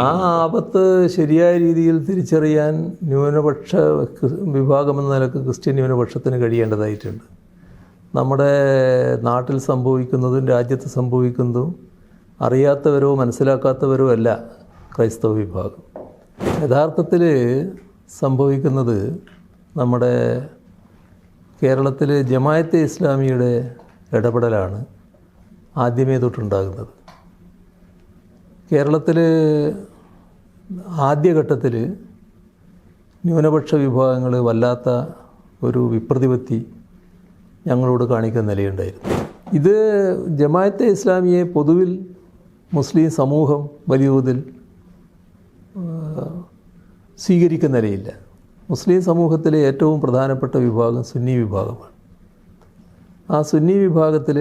ആ ആപത്ത് ശരിയായ രീതിയിൽ തിരിച്ചറിയാൻ ന്യൂനപക്ഷ വിഭാഗം എന്ന നിലയ്ക്ക് ക്രിസ്ത്യൻ ന്യൂനപക്ഷത്തിന് കഴിയേണ്ടതായിട്ടുണ്ട്. നമ്മുടെ നാട്ടിൽ സംഭവിക്കുന്നതും രാജ്യത്ത് സംഭവിക്കുന്നതും അറിയാത്തവരോ മനസ്സിലാക്കാത്തവരോ അല്ല ക്രൈസ്തവ വിഭാഗം. യഥാർത്ഥത്തിൽ സംഭവിക്കുന്നത് നമ്മുടെ കേരളത്തിലെ ജമായത്തെ ഇസ്ലാമിയുടെ ഇടപെടലാണ് ആദ്യമേ തൊട്ടുണ്ടാകുന്നത്. കേരളത്തിൽ ആദ്യഘട്ടത്തിൽ ന്യൂനപക്ഷ വിഭാഗങ്ങൾ വല്ലാത്ത ഒരു വിപ്രതിപത്തി ഞങ്ങളോട് കാണിക്കുന്ന നിലയുണ്ടായിരുന്നു. ഇത് ജമായത്തെ ഇസ്ലാമിയെ പൊതുവിൽ മുസ്ലിം സമൂഹം വലിയ തോതിൽ സ്വീകരിക്കുന്ന നിലയില്ല. മുസ്ലിം സമൂഹത്തിലെ ഏറ്റവും പ്രധാനപ്പെട്ട വിഭാഗം സുന്നി വിഭാഗമാണ്. ആ സുന്നി വിഭാഗത്തിൽ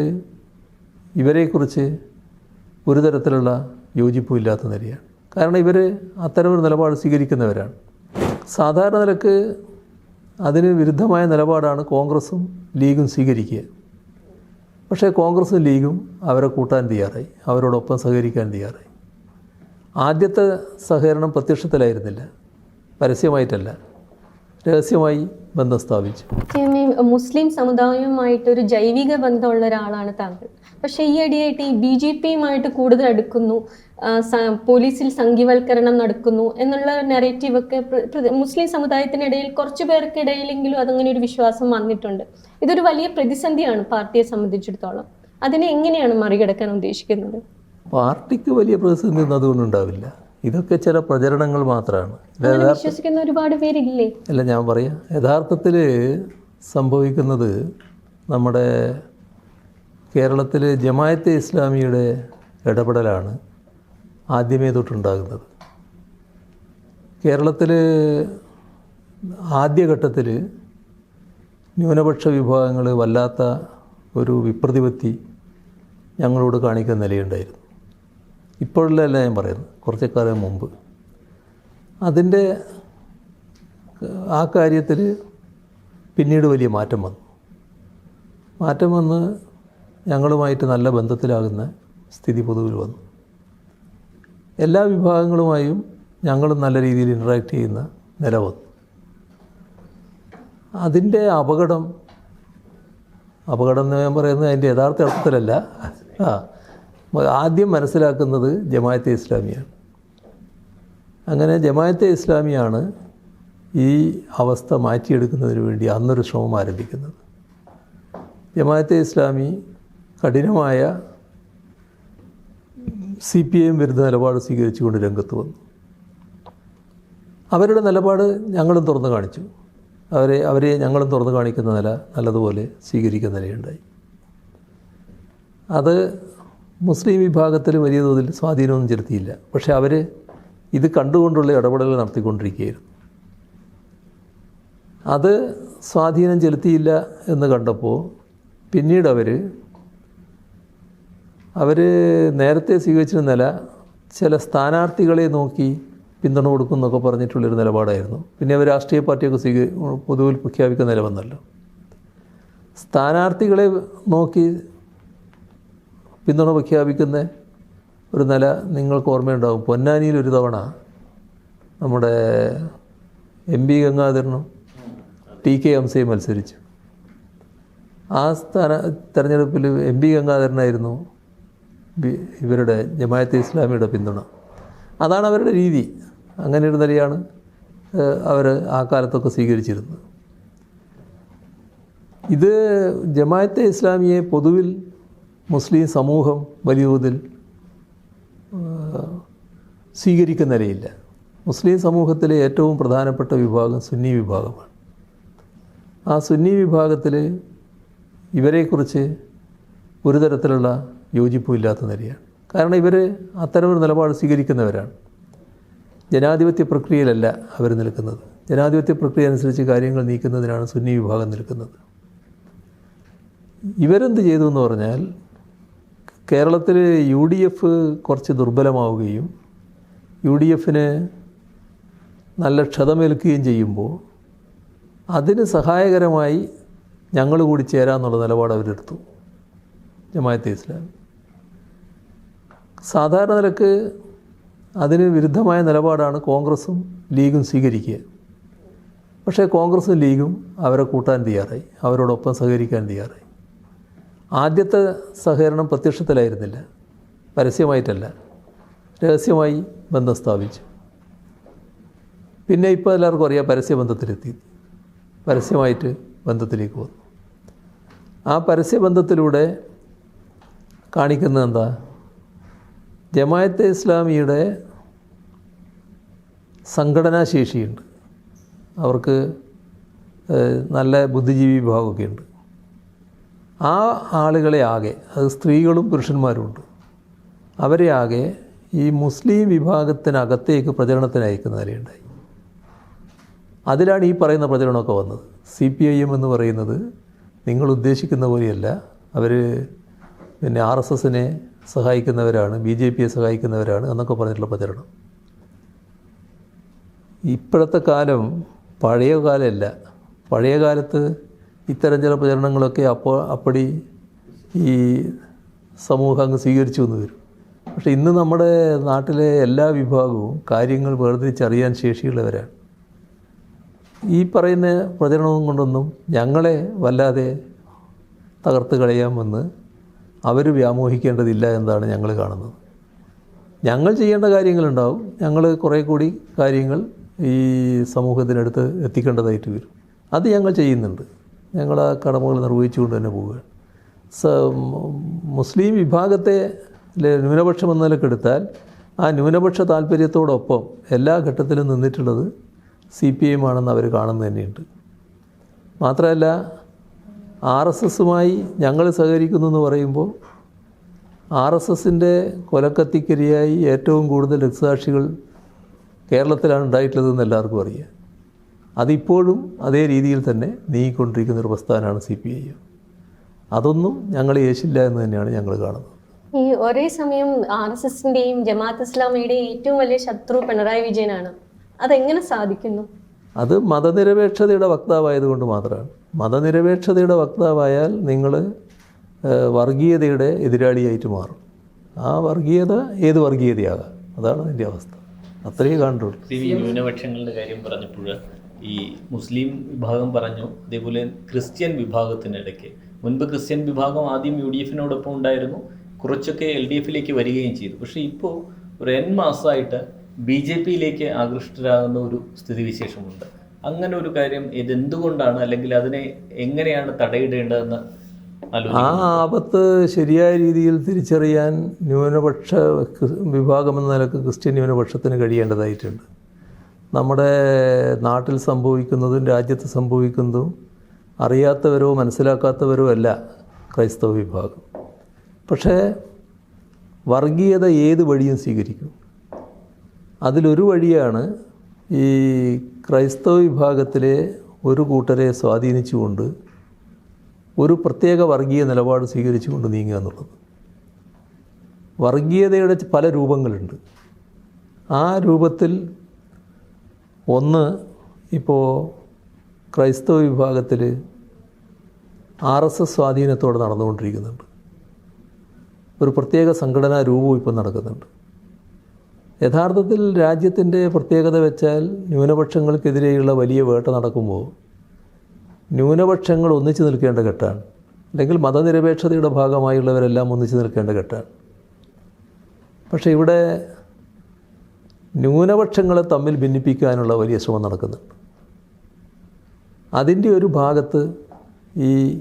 ഇവരെക്കുറിച്ച് ഒരു തരത്തിലുള്ള യോജിപ്പും ഇല്ലാത്ത നിലയാണ്. കാരണം ഇവർ അത്തരമൊരു നിലപാട് സ്വീകരിക്കുന്നവരാണ്. സാധാരണ നിലയ്ക്ക് അതിന് വിരുദ്ധമായ നിലപാടാണ് കോൺഗ്രസും ലീഗും സ്വീകരിക്കുക. പക്ഷേ കോൺഗ്രസും ലീഗും അവരെ കൂട്ടാൻ തയ്യാറായി. അവരോടൊപ്പം സഹകരിക്കാൻ തയ്യാറായി. ആദ്യത്തെ സഹകരണം പ്രത്യക്ഷത്തിലായിരുന്നില്ല. പരസ്യമായിട്ടല്ല. രഹസ്യമായി ബന്ധം സ്ഥാപിച്ചു. മുസ്ലിം സമുദായവുമായിട്ട് ഒരു ജൈവിക ബന്ധമുള്ള ഒരാളാണ് താങ്കൾ. പക്ഷേ ഈ അടിയായിട്ട് ഈ ബി ജെ പിയുമായിട്ട് കൂടുതൽ അടുക്കുന്നു പോലീസിൽ സംഘിവൽക്കരണം നടക്കുന്നു എന്നുള്ള നെറേറ്റീവ് ഒക്കെ മുസ്ലിം സമുദായത്തിനിടയിൽ കുറച്ചു പേർക്കിടയിലെങ്കിലും അതങ്ങനെ ഒരു വിശ്വാസം വന്നിട്ടുണ്ട്. ഇതൊരു വലിയ പ്രതിസന്ധിയാണ് പാർട്ടിയെ സംബന്ധിച്ചിടത്തോളം. അതിനെ എങ്ങനെയാണ് മറികടക്കാൻ ഉദ്ദേശിക്കുന്നത്? പാർട്ടിക്ക് വലിയ പ്രതിസന്ധി ഒന്നും അതുകൊണ്ടുണ്ടാവില്ല ഇതൊക്കെ ചില പ്രചരണങ്ങൾ മാത്രമാണ് വിശ്വസിക്കുന്ന ഒരുപാട് പേരില്ലേ? അല്ല ഞാൻ പറയാം. യഥാർത്ഥത്തിൽ സംഭവിക്കുന്നത് നമ്മുടെ കേരളത്തിൽ ജമായത്തെ ഇസ്ലാമിയുടെ ഇടപെടലാണ് ആദ്യമേ തൊട്ടുണ്ടാകുന്നത്. കേരളത്തിൽ ആദ്യഘട്ടത്തിൽ ന്യൂനപക്ഷ വിഭാഗങ്ങൾ വല്ലാത്ത ഒരു വിപ്രതിപത്തി ഞങ്ങളോട് കാണിക്കുന്ന നിലയുണ്ടായിരുന്നു. ഇപ്പോഴല്ല ഞാൻ പറയുന്നത്. കുറച്ച് കാലം മുമ്പ്. അതിന്റെ ആ കാര്യത്തിൽ പിന്നീട് വലിയ മാറ്റം വന്നു. മാറ്റം വന്ന് ഞങ്ങളുമായിട്ട് നല്ല ബന്ധത്തിലാകുന്ന സ്ഥിതി പൊതുവിൽ വന്നു. എല്ലാ വിഭാഗങ്ങളുമായും ഞങ്ങളും നല്ല രീതിയിൽ ഇൻട്രാക്ട് ചെയ്യുന്ന നില വന്നു. അതിന്റെ അപകടം അപകടം എന്ന് ഞാൻ പറയുന്നത് അതിന്റെ യഥാർത്ഥ അർത്ഥത്തിലല്ല. ആ ആദ്യം മനസ്സിലാക്കുന്നത് ജമാഅത്തെ ഇസ്ലാമിയാണ്. അങ്ങനെ ജമാഅത്തെ ഇസ്ലാമിയാണ് ഈ അവസ്ഥ മാറ്റിയെടുക്കുന്നതിന് വേണ്ടി അന്നൊരു ശ്രമം ആരംഭിക്കുന്നത്. ജമാഅത്തെ ഇസ്ലാമി കഠിനമായ സി പി ഐ എം വിരുദ്ധ നിലപാട് സ്വീകരിച്ചുകൊണ്ട് രംഗത്ത് വന്നു. അവരുടെ നിലപാട് ഞങ്ങളും തുറന്നു കാണിച്ചു. അവരെ അവരെ ഞങ്ങളും തുറന്നു കാണിക്കുന്ന നില നല്ലതുപോലെ സ്വീകരിക്കുന്ന നിലയുണ്ടായി. അത് മുസ്ലിം വിഭാഗത്തിൽ വലിയ തോതിൽ സ്വാധീനമൊന്നും ചെലുത്തിയില്ല. പക്ഷേ അവർ ഇത് കണ്ടുകൊണ്ടുള്ള ഇടപെടലുകൾ നടത്തിക്കൊണ്ടിരിക്കുകയായിരുന്നു. അത് സ്വാധീനം ചെലുത്തിയില്ല എന്ന് കണ്ടപ്പോൾ പിന്നീട് അവർ അവർ നേരത്തെ സ്വീകരിച്ചിരുന്ന നില ചില സ്ഥാനാർത്ഥികളെ നോക്കി പിന്തുണ കൊടുക്കും എന്നൊക്കെ പറഞ്ഞിട്ടുള്ളൊരു നിലപാടായിരുന്നു. പിന്നെ അവർ രാഷ്ട്രീയ പാർട്ടിയൊക്കെ സ്വീകരി പൊതുവിൽ പ്രഖ്യാപിക്കുന്ന നില വന്നല്ലോ. സ്ഥാനാർത്ഥികളെ നോക്കി പിന്തുണ പ്രഖ്യാപിക്കുന്ന ഒരു നില നിങ്ങൾക്ക് ഓർമ്മയുണ്ടാകും പൊന്നാനിയിൽ ഒരു തവണ നമ്മുടെ എം പി ഗംഗാധരനും ടി കെ ഹംസയും മത്സരിച്ചു. ആ സ്ഥാന തെരഞ്ഞെടുപ്പിൽ എം പി ഗംഗാധരനായിരുന്നു ഇവരുടെ ജമായത്തെ ഇസ്ലാമിയുടെ പിന്തുണ. അതാണ് അവരുടെ രീതി. അങ്ങനെ ഒരു നിലയാണ് അവർ ആ കാലത്തൊക്കെ സ്വീകരിച്ചിരുന്നത്. ഇത് ജമായത്തെ ഇസ്ലാമിയെ പൊതുവിൽ മുസ്ലിം സമൂഹം വലിയ തോതിൽ സ്വീകരിക്കുന്ന നിലയില്ല. മുസ്ലിം സമൂഹത്തിലെ ഏറ്റവും പ്രധാനപ്പെട്ട വിഭാഗം സുന്നി വിഭാഗമാണ്. ആ സുന്നി വിഭാഗത്തിൽ ഇവരെക്കുറിച്ച് ഒരു തരത്തിലുള്ള യോജിപ്പും ഇല്ലാത്ത നിലയാണ്. കാരണം ഇവർ അത്തരമൊരു നിലപാട് സ്വീകരിക്കുന്നവരാണ്. ജനാധിപത്യ പ്രക്രിയയിലല്ല അവർ നിൽക്കുന്നത്. ജനാധിപത്യ പ്രക്രിയ അനുസരിച്ച് കാര്യങ്ങൾ നീക്കുന്നതിനാണ് സുന്നി വിഭാഗം നിൽക്കുന്നത്. ഇവരെന്ത് ചെയ്തു എന്ന് പറഞ്ഞാൽ കേരളത്തിൽ യു ഡി എഫ് കുറച്ച് ദുർബലമാവുകയും യു ഡി എഫിന് നല്ല ക്ഷതമേൽക്കുകയും ചെയ്യുമ്പോൾ അതിന് സഹായകരമായി ഞങ്ങൾ കൂടി ചേരാമെന്നുള്ള നിലപാട് അവരെടുത്തു ജമായത്തെ ഇസ്ലാം സാധാരണ നിലയ്ക്ക് അതിന് വിരുദ്ധമായ നിലപാടാണ് കോൺഗ്രസും ലീഗും സ്വീകരിക്കുക. പക്ഷേ കോൺഗ്രസും ലീഗും അവരെ കൂട്ടാൻ തയ്യാറായി അവരോടൊപ്പം സഹകരിക്കാൻ തയ്യാറായി. ആദ്യത്തെ സഹകരണം പ്രത്യക്ഷത്തിലായിരുന്നില്ല. പരസ്യമായിട്ടല്ല. രഹസ്യമായി ബന്ധം സ്ഥാപിച്ചു. പിന്നെ ഇപ്പോൾ എല്ലാവർക്കും അറിയാം പരസ്യ ബന്ധത്തിലെത്തി പരസ്യമായിട്ട് ബന്ധത്തിലേക്ക് വന്നു. ആ പരസ്യബന്ധത്തിലൂടെ കാണിക്കുന്നത് എന്താ? ജമായത്തെ ഇസ്ലാമിയുടെ സംഘടനാശേഷിയുണ്ട് അവർക്ക് നല്ല ബുദ്ധിജീവി വിഭാഗമൊക്കെ ഉണ്ട് ആ ആളുകളെ ആകെ അത് സ്ത്രീകളും പുരുഷന്മാരും ഉണ്ട് അവരെ ആകെ ഈ മുസ്ലിം വിഭാഗത്തിനകത്തേക്ക് പ്രചരണത്തിന് അയക്കുന്ന നിലയുണ്ടായി. അതിലാണ് ഈ പറയുന്ന പ്രചരണമൊക്കെ വന്നത്. സി പി ഐ എം എന്ന് പറയുന്നത് നിങ്ങൾ ഉദ്ദേശിക്കുന്ന പോലെയല്ല. അവർ പിന്നെ ആർ എസ് എസിനെ സഹായിക്കുന്നവരാണ് ബി ജെ പിയെ സഹായിക്കുന്നവരാണ് എന്നൊക്കെ പറഞ്ഞിട്ടുള്ള പ്രചരണം. ഇപ്പോഴത്തെ കാലം പഴയ കാലമല്ല പഴയ കാലത്ത് ഇത്തരം ചില പ്രചരണങ്ങളൊക്കെ അപ്പോൾ അപ്പടി ഈ സമൂഹം അങ്ങ് സ്വീകരിച്ചു എന്ന് വരും. പക്ഷേ ഇന്ന് നമ്മുടെ നാട്ടിലെ എല്ലാ വിഭാഗവും കാര്യങ്ങൾ വേർതിരിച്ചറിയാൻ ശേഷിയുള്ളവരാണ്. ഈ പറയുന്ന പ്രചരണവും കൊണ്ടൊന്നും ഞങ്ങളെ വല്ലാതെ തകർത്ത് കളയാമെന്ന് അവർ വ്യാമോഹിക്കേണ്ടതില്ല എന്നാണ് ഞങ്ങൾ കാണുന്നത്. ഞങ്ങൾ ചെയ്യേണ്ട കാര്യങ്ങളുണ്ടാവും. ഞങ്ങൾ കുറേ കൂടി കാര്യങ്ങൾ ഈ സമൂഹത്തിനടുത്ത് എത്തിക്കേണ്ടതായിട്ട് വരും. അത് ഞങ്ങൾ ചെയ്യുന്നുണ്ട്. ഞങ്ങൾ ആ കടമകൾ നിർവഹിച്ചുകൊണ്ട് തന്നെ പോവുകയാണ് സ മുസ്ലിം വിഭാഗത്തെ ന്യൂനപക്ഷം എന്ന നിലക്കെടുത്താൽ ആ ന്യൂനപക്ഷ താല്പര്യത്തോടൊപ്പം എല്ലാ ഘട്ടത്തിലും നിന്നിട്ടുള്ളത് സി പി എം ആണെന്ന് അവർ കാണുന്നത് തന്നെയുണ്ട്. മാത്രമല്ല ആർ എസ് എസുമായി ഞങ്ങൾ സഹകരിക്കുന്നു എന്ന് പറയുമ്പോൾ ആർ എസ് എസിന്റെ കൊലക്കത്തിക്കരിയായി ഏറ്റവും കൂടുതൽ രക്തസാക്ഷികൾ കേരളത്തിലാണ് ഉണ്ടായിട്ടുള്ളതെന്ന് എല്ലാവർക്കും അറിയാം. അതിപ്പോഴും അതേ രീതിയിൽ തന്നെ നീങ്ങിക്കൊണ്ടിരിക്കുന്ന ഒരു പ്രസ്ഥാനമാണ് സി പി ഐ. എം അതൊന്നും ഞങ്ങൾ യേശില്ല എന്ന് തന്നെയാണ് ഞങ്ങൾ കാണുന്നത്. ഈ ഒരേ സമയം ആർ എസ് എസിന്റെയും ജമാഅത്ത് ഇസ്ലാമിയുടെയും ഏറ്റവും വലിയ ശത്രു പിണറായി വിജയനാണ്. അതെങ്ങനെ സാധിക്കുന്നു? അത് മതനിരപേക്ഷതയുടെ വക്താവായതുകൊണ്ട് മാത്രമാണ്. മതനിരപേക്ഷതയുടെ വക്താവായാൽ നിങ്ങൾ വർഗീയതയുടെ എതിരാളിയായിട്ട് മാറും. ആ വർഗീയത ഏത് വർഗീയതയാകാം? അതാണ് അതിന്റെ അവസ്ഥ. അത്രയേ കണ്ടുള്ളൂ ന്യൂനപക്ഷങ്ങളുടെ കാര്യം പറഞ്ഞപ്പോൾ ഈ മുസ്ലിം വിഭാഗം പറഞ്ഞു അതേപോലെ ക്രിസ്ത്യൻ വിഭാഗത്തിനിടയ്ക്ക്. മുൻപ് ക്രിസ്ത്യൻ വിഭാഗം ആദ്യം യു ഡി എഫിനോടൊപ്പം ഉണ്ടായിരുന്നു. കുറച്ചൊക്കെ എൽ ഡി എഫിലേക്ക് വരികയും ചെയ്തു. പക്ഷേ ഇപ്പോൾ ഒരു എൻ മാസമായിട്ട് ബി ജെ പിയിലേക്ക് ആകൃഷ്ടരാകുന്ന ഒരു സ്ഥിതിവിശേഷമുണ്ട്. അങ്ങനെ ഒരു കാര്യം ഇതെന്തുകൊണ്ടാണ് അല്ലെങ്കിൽ അതിനെ എങ്ങനെയാണ് തടയിടേണ്ടതെന്ന് ആ ആപത്ത് ശരിയായ രീതിയിൽ തിരിച്ചറിയാൻ ന്യൂനപക്ഷ വിഭാഗമെന്ന വിഭാഗം എന്ന നിലയ്ക്ക് ക്രിസ്ത്യൻ ന്യൂനപക്ഷത്തിന് കഴിയേണ്ടതായിട്ടുണ്ട്. നമ്മുടെ നാട്ടിൽ സംഭവിക്കുന്നതും രാജ്യത്ത് സംഭവിക്കുന്നതും അറിയാത്തവരോ മനസ്സിലാക്കാത്തവരോ അല്ല ക്രൈസ്തവ വിഭാഗം. പക്ഷേ വർഗീയത ഏത് വഴിയും സ്വീകരിക്കും. അതിലൊരു വഴിയാണ് ഈ ക്രൈസ്തവ വിഭാഗത്തിലെ ഒരു കൂട്ടരെ സ്വാധീനിച്ചുകൊണ്ട് ഒരു പ്രത്യേക വർഗീയ നിലപാട് സ്വീകരിച്ചുകൊണ്ട് നീങ്ങുക എന്നുള്ളത്. വർഗീയതയുടെ പല രൂപങ്ങളുണ്ട്. ആ രൂപത്തിൽ ഒന്ന് ഇപ്പോൾ ക്രൈസ്തവ വിഭാഗത്തിൽ ആർ എസ് എസ് സ്വാധീനത്തോടെ നടന്നുകൊണ്ടിരിക്കുന്നുണ്ട്. ഒരു പ്രത്യേക സംഘടനാ രൂപവും ഇപ്പം നടക്കുന്നുണ്ട്. യഥാർത്ഥത്തിൽ രാജ്യത്തിന്റെ പ്രത്യേകത വെച്ചാൽ ന്യൂനപക്ഷങ്ങൾക്കെതിരെയുള്ള വലിയ വേട്ട നടക്കുമ്പോൾ ന്യൂനപക്ഷങ്ങൾ ഒന്നിച്ചു നിൽക്കേണ്ട ഘട്ടമാണ്. അല്ലെങ്കിൽ മതനിരപേക്ഷതയുടെ ഭാഗമായുള്ളവരെല്ലാം ഒന്നിച്ചു നിൽക്കേണ്ട ഘട്ടമാണ്. പക്ഷേ ഇവിടെ ന്യൂനപക്ഷങ്ങളെ തമ്മിൽ ഭിന്നിപ്പിക്കാനുള്ള വലിയ ശ്രമം നടക്കുന്നുണ്ട് അതിന്റെ ഒരു ഭാഗത്ത് ഈ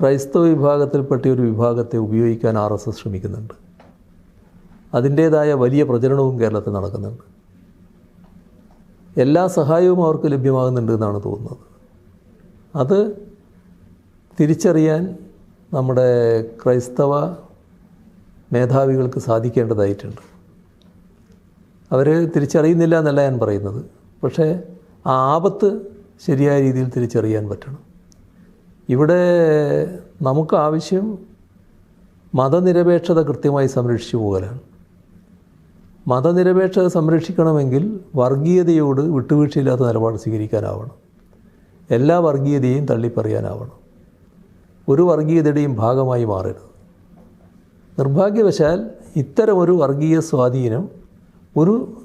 ക്രൈസ്തവ വിഭാഗത്തിൽപ്പെട്ട ഒരു വിഭാഗത്തെ ഉപയോഗിക്കാൻ ആർ എസ് എസ് ശ്രമിക്കുന്നുണ്ട്. അതിന്റേതായ വലിയ പ്രചരണവും കേരളത്തിൽ നടക്കുന്നുണ്ട്. എല്ലാ സഹായവും അവർക്ക് ലഭ്യമാകുന്നുണ്ട് എന്നാണ് തോന്നുന്നത്. അത് തിരിച്ചറിയാൻ നമ്മുടെ ക്രൈസ്തവ മേധാവികൾക്ക് സാധിക്കേണ്ടതായിട്ടുണ്ട്. അവർ തിരിച്ചറിയുന്നില്ല എന്നല്ല ഞാൻ പറയുന്നത്. പക്ഷേ ആ ആപത്ത് ശരിയായ രീതിയിൽ തിരിച്ചറിയാൻ പറ്റണം. ഇവിടെ നമുക്ക് ആവശ്യം മതനിരപേക്ഷത കൃത്യമായി സംരക്ഷിച്ചു പോകലാണ്. മതനിരപേക്ഷത സംരക്ഷിക്കണമെങ്കിൽ വർഗീയതയോട് വിട്ടുവീഴ്ചയില്ലാത്ത നിലപാട് സ്വീകരിക്കാനാവണം. എല്ലാ വർഗീയതയും തള്ളിപ്പറയാനാവണം. ഒരു വർഗീയതയുടെയും ഭാഗമായി മാറരുത്. നിർഭാഗ്യവശാൽ ഇത്തരമൊരു വർഗീയ സ്വാധീനം ഒരു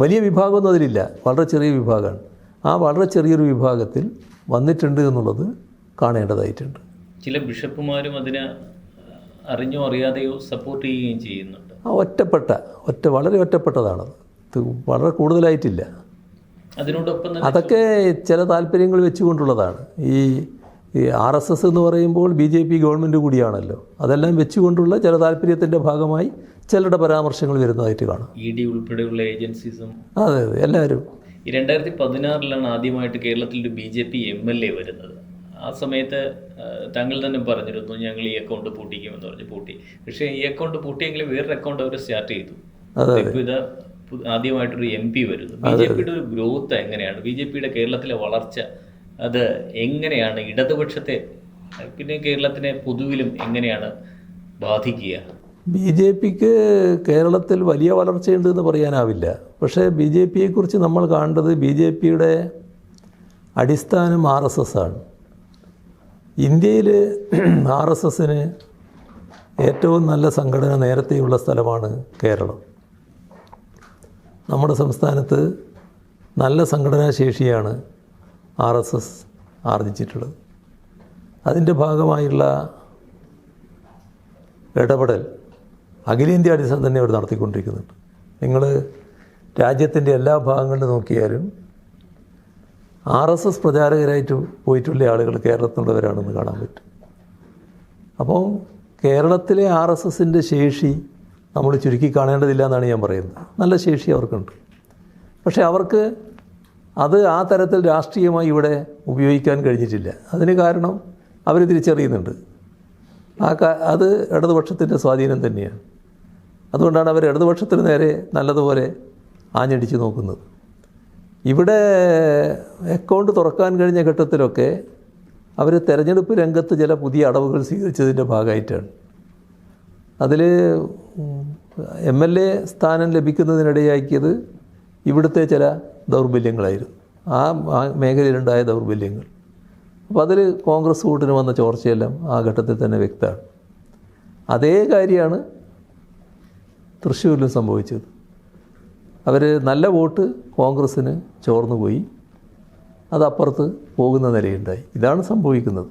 വലിയ വിഭാഗമൊന്നും അതിലില്ല. വളരെ ചെറിയ വിഭാഗമാണ്. ആ വളരെ ചെറിയൊരു വിഭാഗത്തിൽ വന്നിട്ടുണ്ട് എന്നുള്ളത് കാണേണ്ടതായിട്ടുണ്ട്. ചില ബിഷപ്പുമാരും അതിനെ അറിഞ്ഞോ അറിയാതെയോ സപ്പോർട്ട് ചെയ്യുകയും ചെയ്യുന്നുണ്ട്. ആ ഒറ്റപ്പെട്ട ഒറ്റ വളരെ ഒറ്റപ്പെട്ടതാണത്. വളരെ കൂടുതലായിട്ടില്ല. അതിനോടൊപ്പം അതൊക്കെ ചില താല്പര്യങ്ങൾ വെച്ചുകൊണ്ടുള്ളതാണ്. ഈ ഈ ആർ എസ് എസ് എന്ന് പറയുമ്പോൾ ബി ജെ പി ഗവൺമെന്റ് കൂടിയാണല്ലോ. അതെല്ലാം വെച്ചുകൊണ്ടുള്ള ചില താല്പര്യത്തിന്റെ ഭാഗമായി ചിലരുടെ പരാമർശങ്ങൾ വരുന്നതായിട്ട് കാണാം. ഇ ഡി ഉൾപ്പെടെയുള്ള ഏജൻസീസും അതെ അതെ എല്ലാവരും. ഈ രണ്ടായിരത്തി പതിനാറിലാണ് ആദ്യമായിട്ട് കേരളത്തിൽ ഒരു B J P M L A വരുന്നത്. ആ സമയത്ത് താങ്കൾ തന്നെ പറഞ്ഞിരുന്നു ഞങ്ങൾ ഈ അക്കൗണ്ട് പൂട്ടിക്കുമെന്ന് പറഞ്ഞ് പൂട്ടി. പക്ഷേ ഈ അക്കൗണ്ട് പൂട്ടിയെങ്കിലും വേറൊരു അക്കൗണ്ട് അവർ സ്റ്റാർട്ട് ചെയ്തു. ഇപ്പോൾ ഇത് ആദ്യമായിട്ടൊരു എം പി വരുന്നു. ബി ജെ പിയുടെ ഒരു ഗ്രോത്ത് എങ്ങനെയാണ്? ബി ജെ പിയുടെ കേരളത്തിലെ വളർച്ച അത് എങ്ങനെയാണ്? ഇടതുപക്ഷത്തെ പിന്നെ കേരളത്തിനെ പൊതുവിലും എങ്ങനെയാണ് ബാധിക്കുക? ബി ജെ പിക്ക് കേരളത്തിൽ വലിയ വളർച്ചയുണ്ട് എന്ന് പറയാനാവില്ല. പക്ഷേ ബി ജെ പിയെക്കുറിച്ച് നമ്മൾ കാണേണ്ടത് ബി ജെ പിയുടെ അടിസ്ഥാനം ആർ എസ് എസ് ആണ്. ഇന്ത്യയിൽ ആർ എസ് എസിന് ഏറ്റവും നല്ല സംഘടന നേരത്തെയുള്ള സ്ഥലമാണ് കേരളം. നമ്മുടെ സംസ്ഥാനത്ത് നല്ല സംഘടനാ ശേഷിയാണ് ആർ എസ് എസ് ആർജിച്ചിട്ടുള്ളത്. അതിന്റെ ഭാഗമായുള്ള ഇടപെടൽ അഖിലേന്ത്യാ അടിസ്ഥാനം തന്നെ അവർ നടത്തിക്കൊണ്ടിരിക്കുന്നുണ്ട്. നിങ്ങൾ രാജ്യത്തിന്റെ എല്ലാ ഭാഗങ്ങളിലും നോക്കിയാലും ആർ എസ് എസ് പ്രചാരകരായിട്ട് പോയിട്ടുള്ള ആളുകൾ കേരളത്തിലുള്ളവരാണെന്ന് കാണാൻ പറ്റും. അപ്പോൾ കേരളത്തിലെ ആർ എസ് എസിന്റെ ശേഷി നമ്മൾ ചുരുക്കി കാണേണ്ടതില്ല എന്നാണ് ഞാൻ പറയുന്നത്. നല്ല ശേഷി അവർക്കുണ്ട്. പക്ഷേ അവർക്ക് അത് ആ തരത്തിൽ രാഷ്ട്രീയമായി ഇവിടെ ഉപയോഗിക്കാൻ കഴിഞ്ഞിട്ടില്ല. അതിന് കാരണം അവർ തിരിച്ചറിയുന്നുണ്ട്. ആ അത് ഇടതുപക്ഷത്തിന്റെ സ്വാധീനം തന്നെയാണ്. അതുകൊണ്ടാണ് അവർ ഇടതുപക്ഷത്തിന് നേരെ നല്ലതുപോലെ ആഞ്ഞടിച്ച് നോക്കുന്നത്. ഇവിടെ അക്കൗണ്ട് തുറക്കാൻ കഴിഞ്ഞ ഘട്ടത്തിലൊക്കെ അവർ തെരഞ്ഞെടുപ്പ് രംഗത്ത് ചില പുതിയ അടവുകൾ സ്വീകരിച്ചതിന്റെ ഭാഗമായിട്ടാണ്. അതിൽ എം എൽ എ സ്ഥാനം ലഭിക്കുന്നതിനിടയാക്കിയത് ഇവിടുത്തെ ചില ദൗർബല്യങ്ങളായിരുന്നു. ആ മേഖലയിലുണ്ടായ ദൗർബല്യങ്ങൾ. അപ്പോൾ അതിൽ കോൺഗ്രസ് കൂട്ടിന് വന്ന ചോർച്ചയെല്ലാം ആ ഘട്ടത്തിൽ തന്നെ വ്യക്തമാണ്. അതേ കാര്യമാണ് തൃശ്ശൂരിലും സംഭവിച്ചത്. അവർ നല്ല വോട്ട് കോൺഗ്രസ്സിന് ചോർന്നു പോയി. അതപ്പുറത്ത് പോകുന്ന നിലയുണ്ടായി. ഇതാണ് സംഭവിക്കുന്നത്.